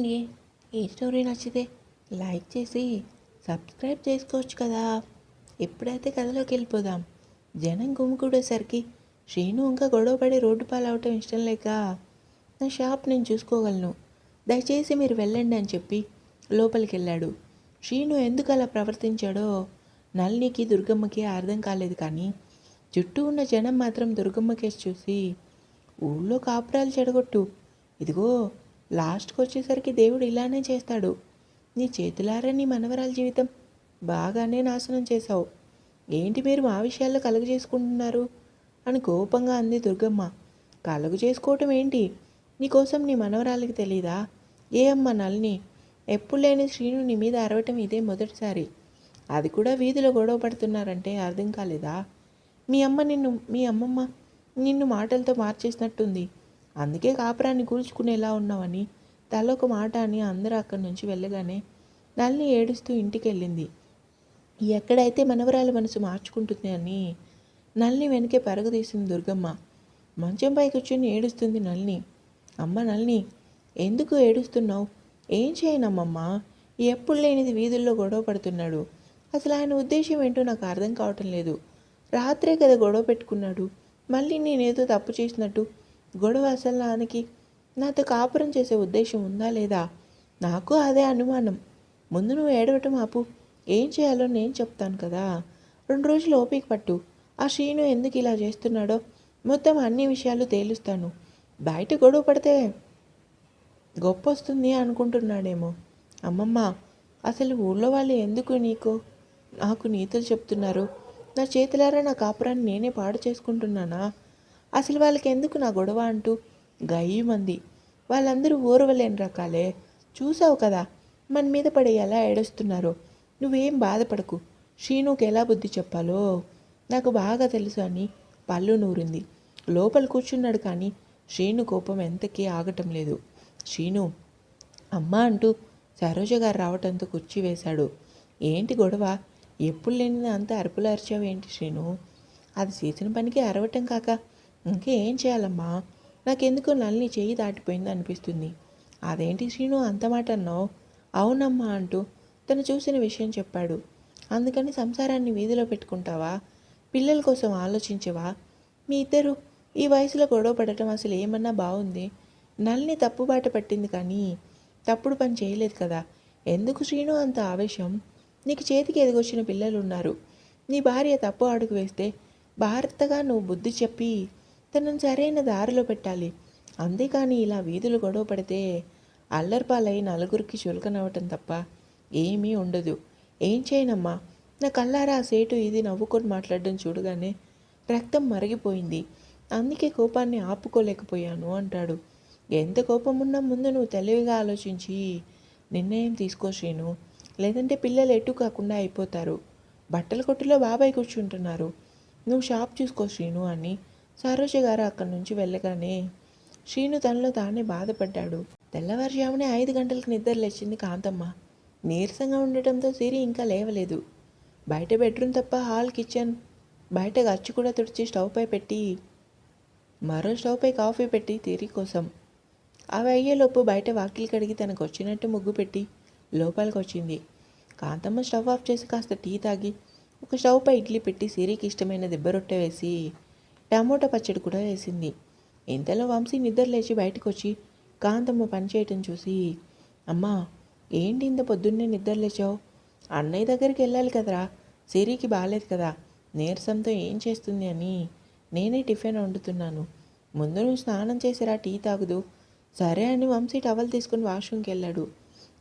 చూడండి. ఈ స్టోరీ నచ్చితే లైక్ చేసి సబ్స్క్రైబ్ చేసుకోవచ్చు కదా. ఎప్పుడైతే కథలోకి వెళ్ళిపోదాం జనం గుమికూడేసరికి శ్రీను ఇంకా గొడవపడి రోడ్డు పాలవటం ఇష్టం లేక నా షాప్ నేను చూసుకోగలను. దయచేసి మీరు వెళ్ళండి అని చెప్పి లోపలికి వెళ్ళాడు. శ్రీను ఎందుకు అలా ప్రవర్తించాడో నళినికి దుర్గమ్మకి అర్థం కాలేదు కానీ చుట్టూ ఉన్న జనం మాత్రం దుర్గమ్మకేసి చూసి ఊళ్ళో కాపురాలు చెడగొట్టు. ఇదిగో లాస్ట్కి వచ్చేసరికి దేవుడు ఇలానే చేస్తాడు. నీ చేతులారా నీ మనవరాల జీవితం బాగానే నాశనం చేశావు. ఏంటి మీరు మా విషయాల్లో కలుగు చేసుకుంటున్నారు అని కోపంగా అంది దుర్గమ్మ. కలుగు చేసుకోవటం ఏంటి? నీకోసం నీ మనవరాలకి తెలీదా? ఏ అమ్మ నల్ని ఎప్పుడు లేని శ్రీను నీ మీద అరవటం ఇదే మొదటిసారి. అది కూడా వీధిలో గొడవ పడుతున్నారంటే అర్థం కాలేదా? మీ అమ్మ నిన్ను మీ అమ్మమ్మ నిన్ను మాటలతో మార్చేసినట్టుంది. అందుకే కాపురాన్ని కూల్చుకునేలా ఉన్నావని తలొక మాట అని అందరూ అక్కడి నుంచి వెళ్ళగానే నల్ని ఏడుస్తూ ఇంటికి వెళ్ళింది. ఎక్కడైతే మనవరాలు మనసు మార్చుకుంటుంది అని నల్ని వెనకే పరగదీసింది దుర్గమ్మ. మంచంపై కూర్చొని ఏడుస్తుంది నల్ని అమ్మ నల్ని ఎందుకు ఏడుస్తున్నావు? ఏం చేయనమ్మమ్మ? ఎప్పుడు లేనిది వీధుల్లో గొడవ పడుతున్నాడు. అసలు ఆయన ఉద్దేశం ఏంటో నాకు అర్థం కావటం లేదు. రాత్రే కదా గొడవ పెట్టుకున్నాడు. మళ్ళీ నేనేదో తప్పు చేసినట్టు గొడవ అసలు నాన్నకి నాతో కాపురం చేసే ఉద్దేశం ఉందా లేదా? నాకు అదే అనుమానం. ముందు నువ్వు ఏడవటం ఆపు. ఏం చేయాలో నేను చెప్తాను కదా. రెండు రోజులు ఓపిక పట్టు. ఆ శ్రీను ఎందుకు ఇలా చేస్తున్నాడో మొత్తం అన్ని విషయాలు తేలుస్తాను. బయట గొడవ పడితే గొప్ప వస్తుంది అనుకుంటున్నాడేమో. అమ్మమ్మ అసలు ఊళ్ళో వాళ్ళు ఎందుకు నీకు నాకు నీతులు చెప్తున్నారు? నా చేతులారా నా కాపురాన్ని నేనే పాడు చేసుకుంటున్నానా? అసలు వాళ్ళకి ఎందుకు నా గొడవ అంటూ గయ్యమంది. వాళ్ళందరూ ఓర్వలేని రకాలే. చూసావు కదా మన మీద పడి ఎలా ఏడుస్తున్నారో. నువ్వేం బాధపడకు. శ్రీనుకి ఎలా బుద్ధి చెప్పాలో? నాకు బాగా తెలుసు అని పళ్ళు నూరింది. లోపల కూర్చున్నాడు కానీ శ్రీను కోపం ఎంతకీ ఆగటం లేదు. శ్రీను అమ్మ అంటూ సరోజ గారు రావటంతో కుర్చీ వేశాడు. ఏంటి గొడవ? ఎప్పుడు లేనిది అంత అరుపులు అరిచావేంటి శ్రీను అది చేసిన పనికి అరవటం కాక ఇంకేం చేయాలమ్మా? నాకెందుకో నల్ని చెయ్యి దాటిపోయింది అనిపిస్తుంది. అదేంటి శ్రీను అంత మాట అన్నావు? అవునమ్మా అంటూ తను చూసిన విషయం చెప్పాడు. అందుకని సంసారాన్ని వీధిలో పెట్టుకుంటావా? పిల్లల కోసం ఆలోచించవా? మీ ఇద్దరు ఈ వయసులో గొడవ పడటం అసలు ఏమన్నా బాగుంది? నల్ని తప్పుబాట పట్టింది కానీ తప్పుడు పని చేయలేదు కదా? ఎందుకు శ్రీను అంత ఆవేశం? నీకు చేతికి ఎదిగొచ్చిన పిల్లలు ఉన్నారు నీ భార్య తప్పు అడుగు వేస్తే భారతగా నువ్వు బుద్ధి చెప్పి తనను సరైన దారిలో పెట్టాలి. అంతేకాని ఇలా వీధులు గొడవ పడితే అల్లరిపాలై నలుగురికి చులకనవ్వటం తప్ప ఏమీ ఉండదు. ఏం చేయనమ్మా? నా కల్లారా సేటు ఇది నవ్వుకొని మాట్లాడడం చూడగానే రక్తం మరిగిపోయింది. అందుకే కోపాన్ని ఆపుకోలేకపోయాను అంటాడు. ఎంత కోపం ఉన్నా ముందు నువ్వు తెలివిగా ఆలోచించి నిర్ణయం తీసుకో శ్రీను. లేదంటే పిల్లలు ఎటు కాకుండా అయిపోతారు. బట్టల కొట్టులో బాబాయ్ కూర్చుంటున్నారు. నువ్వు షాప్ చూసుకో శ్రీను అని సరోజ గారు అక్కడి నుంచి వెళ్ళగానే శ్రీను తనలో తానే బాధపడ్డాడు. తెల్లవారుజామునే ఐదు గంటలకు నిద్ర లేచింది కాంతమ్మ. నీరసంగా ఉండటంతో సిరి ఇంకా లేవలేదు. బయట బెడ్రూమ్ తప్ప హాల్ కిచెన్ బయట గచ్చు కూడా తుడిచి స్టవ్పై పెట్టి మరో స్టవ్పై కాఫీ పెట్టి తీరి కోసం. అవి అయ్యేలోపు బయట వాకిలి కడిగి తనకు వచ్చినట్టు ముగ్గు పెట్టి లోపలికి వచ్చింది. కాంతమ్మ స్టవ్ ఆఫ్ చేసి కాస్త టీ తాగి ఒక స్టవ్పై ఇడ్లీ పెట్టి సిరికి ఇష్టమైన దెబ్బ రొట్టె వేసి టమోటా పచ్చడి కూడా వేసింది. ఇంతలో వంశీ నిద్ర లేచి బయటకు వచ్చి కాంతమ్మ పని చేయటం చూసి అమ్మా ఏంటి ఇంత పొద్దున్నే నిద్ర లేచావు? అన్నయ్య దగ్గరికి వెళ్ళాలి కదరా సిరికి బాగాలేదు కదా నీరసంతో ఏం చేస్తుంది అని నేనే టిఫిన్ వండుతున్నాను. ముందు నువ్వు స్నానం చేసిరా టీ తాగుదు. సరే అని వంశీ టవల్ తీసుకుని వాష్రూమ్కి వెళ్ళాడు.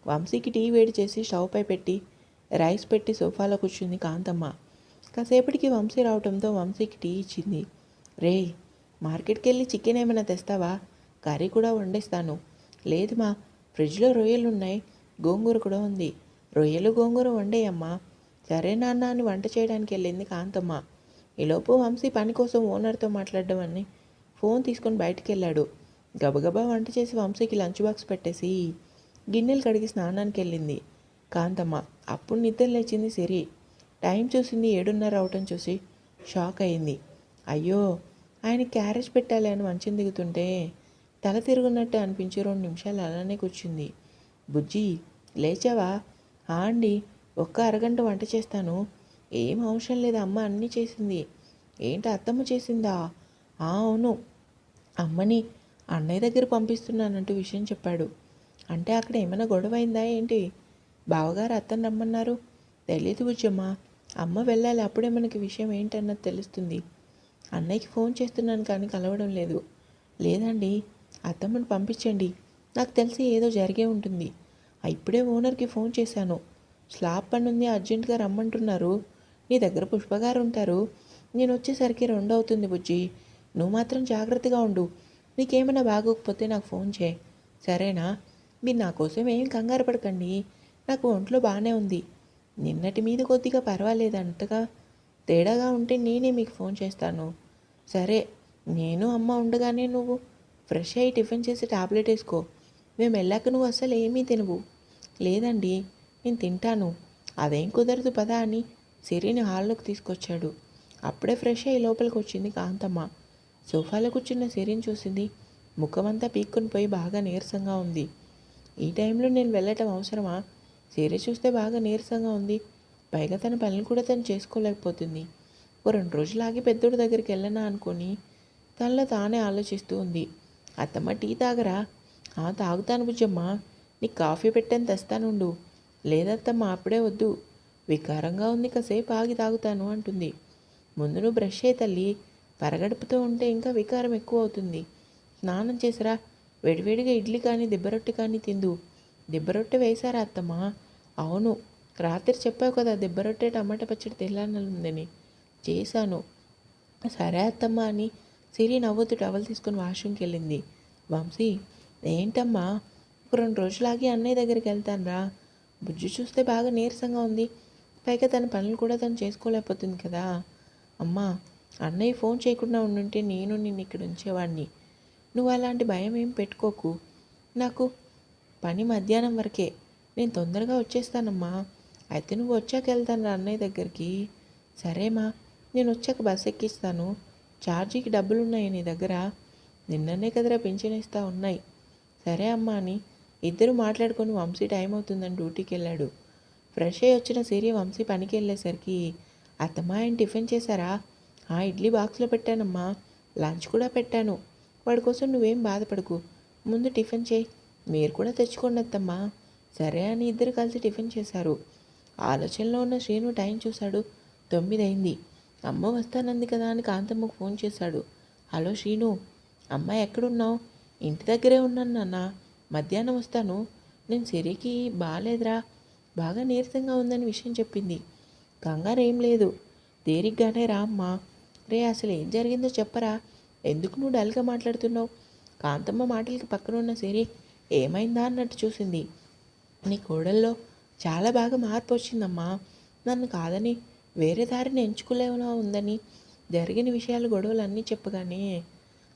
వంశీకి టీ వేడి చేసి స్టవ్పై పెట్టి రైస్ పెట్టి సోఫాలో కూర్చుంది కాంతమ్మ. కాసేపటికి వంశీ రావడంతో వంశీకి టీ ఇచ్చింది. రే మార్కెట్కి వెళ్ళి చికెన్ ఏమైనా తెస్తావా? కర్రీ కూడా వండేస్తాను. లేదు మా ఫ్రిడ్జ్లో రొయ్యలు ఉన్నాయి. గోంగూర కూడా ఉంది. రొయ్యలు గోంగూర వండేయమ్మా. సరే నాన్న అని వంట చేయడానికి వెళ్ళింది కాంతమ్మ. ఈలోపు వంశీ పని కోసం ఓనర్తో మాట్లాడడం అని ఫోన్ తీసుకొని బయటికి వెళ్ళాడు గబగబా వంట చేసి వంశీకి లంచ్ బాక్స్ పెట్టేసి గిన్నెలు కడిగి స్నానానికి వెళ్ళింది. కాంతమ్మ అప్పుడు నిద్ర లేచింది సిరి. టైం చూసింది ఏడున్నర అవటం చూసి షాక్ అయింది. అయ్యో ఆయన క్యారేజ్ పెట్టాలి అని మంచం దిగుతుంటే తల తిరుగున్నట్టు అనిపించి రెండు నిమిషాలు అలానే కూర్చుంది. బుజ్జి లేచావా? "ఆ అండి ఒక్క అరగంట వంట చేస్తాను. ఏం అవసరం లేదు అమ్మ అన్నీ చేసింది. ఏంటి అత్తమ్మ చేసిందా? "ఆ, అవును. అమ్మని అన్నయ్య దగ్గర పంపిస్తున్నానంటూ విషయం చెప్పాడు. అంటే అక్కడ ఏమైనా గొడవ అయిందా ఏంటి? బావగారు అత్తని రమ్మన్నారు. తెలియదు బుజ్జమ్మ. అమ్మ వెళ్ళాలి అప్పుడే మనకి విషయం ఏంటన్నది తెలుస్తుంది. అన్నయ్యకి ఫోన్ చేస్తున్నాను కానీ కలవడం లేదు. లేదండి అత్తమ్మను పంపించండి. నాకు తెలిసి ఏదో జరిగే ఉంటుంది. ఇప్పుడే ఓనర్కి ఫోన్ చేశాను. స్లాబ్ పని ఉంది అర్జెంటుగా రమ్మంటున్నారు. నీ దగ్గర పుష్పగారు ఉంటారు. నేను వచ్చేసరికి రెండు అవుతుంది బుజ్జి. నువ్వు మాత్రం జాగ్రత్తగా ఉండు. నీకేమైనా బాగోకపోతే నాకు ఫోన్ చేయి. సరేనా? మీరు నా కోసం ఏం కంగారు పడకండి. నాకు ఒంట్లో బాగానే ఉంది. నిన్నటి మీద కొద్దిగా పర్వాలేదు అంతగా తేడాగా ఉంటే నేనే మీకు ఫోన్ చేస్తాను. సరే నేను అమ్మ ఉండగానే నువ్వు ఫ్రెష్ అయ్యి టిఫిన్ చేసి టాబ్లెట్ వేసుకో. మేము వెళ్ళాక నువ్వు అసలు ఏమీ తినవు. లేదండి నేను తింటాను. అదేం కుదరదు పదా అని సిరిని హాల్లోకి తీసుకొచ్చాడు. అప్పుడే ఫ్రెష్ అయ్యి లోపలికి వచ్చింది కాంతమ్మ. సోఫాలో కూర్చున్న సిరిని చూసింది. ముఖమంతా పీక్కుని పోయి బాగా నీరసంగా ఉంది. ఈ టైంలో నేను వెళ్ళటం అవసరమా? సిరి చూస్తే బాగా నీరసంగా ఉంది. పైగా తన పనులు కూడా తను చేసుకోలేకపోతుంది. ఓ రెండు రోజులు ఆగి పెద్దోడి దగ్గరికి వెళ్ళనా అనుకొని తనలో తానే ఆలోచిస్తూ ఉంది. అత్తమ్మ టీ తాగరా? "ఆ, తాగుతాను బుజ్జమ్మ. నీకు కాఫీ పెట్టని తెస్తానుండు. లేదత్తమ్మ అప్పుడే వద్దు. వికారంగా ఉంది కాసేపు ఆగి తాగుతాను అంటుంది. ముందు నువ్వు బ్రష్ అయ్యి తల్లి. పరగడుపుతో ఉంటే ఇంకా వికారం ఎక్కువ అవుతుంది స్నానం చేసిరా. వేడివేడిగా ఇడ్లీ కానీ దిబ్బరొట్టె కానీ తిందు. దిబ్బరొట్టె వేశారా అత్తమ్మ? అవును. రాత్రి చెప్పావు కదా దిబ్బరొట్టె టమాటా పచ్చడి తెల్లానుందని చేశాను. సరే అత్తమ్మా అని సిరి నవ్వుతూ టవల్ తీసుకుని వాష్రూమ్కి వెళ్ళింది. వంశీ ఏంటమ్మా? ఒక రెండు రోజులాగి అన్నయ్య దగ్గరికి వెళ్తాను రా. చూస్తే బాగా నీరసంగా ఉంది. పైగా తన పనులు కూడా తను చేసుకోలేకపోతుంది కదా. అమ్మా అన్నయ్య ఫోన్ చేయకుండా ఉండుంటే నేను నిన్ను ఇక్కడ ఉంచేవాడిని నువ్వు అలాంటి భయం ఏం పెట్టుకోకు. నాకు పని మధ్యాహ్నం వరకే. నేను తొందరగా వచ్చేస్తానమ్మా. అయితే నువ్వు వచ్చాక వెళ్తాను రా అన్నయ్య దగ్గరికి. సరేమా నేను వచ్చాక బస్ ఎక్కిస్తాను. ఛార్జీకి డబ్బులు ఉన్నాయి నీ దగ్గర. నిన్ననే కదరా పెన్షన్ ఇస్తా ఉన్నాయి. సరే అమ్మా అని ఇద్దరు మాట్లాడుకొని వంశీ టైం అవుతుందని డ్యూటీకి వెళ్ళాడు. ఫ్రెష్ అయ్యి వచ్చిన సిరి వంశీ పనికి వెళ్ళేసరికి అత్తమ్మా ఆయన టిఫిన్ చేశారా? ఆ ఇడ్లీ బాక్స్లో పెట్టానమ్మా. లంచ్ కూడా పెట్టాను. వాడి కోసం నువ్వేం బాధపడకు. ముందు టిఫిన్ చేయి. మీరు కూడా తెచ్చుకోండి అత్తమ్మా. సరే అని ఇద్దరు కలిసి టిఫిన్ చేశారు. ఆలోచనలో ఉన్న శ్రీను టైం చూశాడు. తొమ్మిది అయింది అమ్మ వస్తానంది కదా అని కాంతమ్మకు ఫోన్ చేశాడు. హలో శ్రీను అమ్మ ఎక్కడున్నావు? ఇంటి దగ్గరే ఉన్నాను నాన్న. మధ్యాహ్నం వస్తాను. నేను సిరికి బాగాలేదురా బాగా నీరసంగా ఉందని విషయం చెప్పింది. కంగారు ఏం లేదు. దేరిగ్గానే రా అమ్మా. రే అసలు ఏం జరిగిందో చెప్పరా. ఎందుకు నువ్వు డల్గా మాట్లాడుతున్నావు? కాంతమ్మ మాటలకి పక్కన ఉన్న సిరి ఏమైందా అన్నట్టు చూసింది. నీ కోడల్లో చాలా బాగా మార్పు వచ్చిందమ్మా. నన్ను కాదని వేరే దారిని ఎంచుకోలేలా ఉందని జరిగిన విషయాలు గొడవలు అన్నీ చెప్పగానే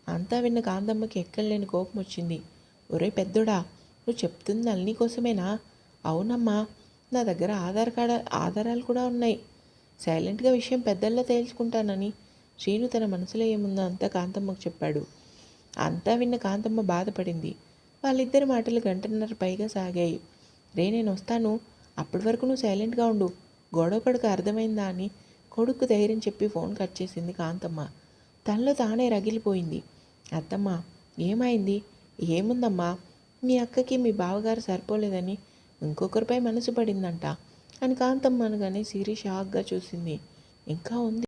అంతా విన్న కాంతమ్మకి ఎక్కడలేని కోపం వచ్చింది. ఒరే పెద్దోడా నువ్వు చెప్తుంది అల్ని కోసమేనా? అవునమ్మా నా దగ్గర ఆధార్ కార్డు ఆధారాలు కూడా ఉన్నాయి. సైలెంట్గా విషయం పెద్దల్లో తేల్చుకుంటానని శ్రీను తన మనసులో ఏముందో అంతా కాంతమ్మకు చెప్పాడు. అంతా విన్న కాంతమ్మ బాధపడింది. వాళ్ళిద్దరి మాటలు గంటన్నర పైగా సాగాయి. రే నేను వస్తాను. అప్పటి వరకు నువ్వు సైలెంట్గా ఉండు. గొడవ కొడుకు అర్థమైందా అని కొడుకు ధైర్యం చెప్పి ఫోన్ కట్ చేసింది కాంతమ్మ. తనలో తానే రగిలిపోయింది. అత్తమ్మ ఏమైంది? ఏముందమ్మా? మీ అక్కకి మీ బావగారు సరిపోలేదని ఇంకొకరిపై మనసు పడిందంట అని కాంతమ్మ అనగానే సిరి షాక్గా చూసింది. ఇంకా ఉంది.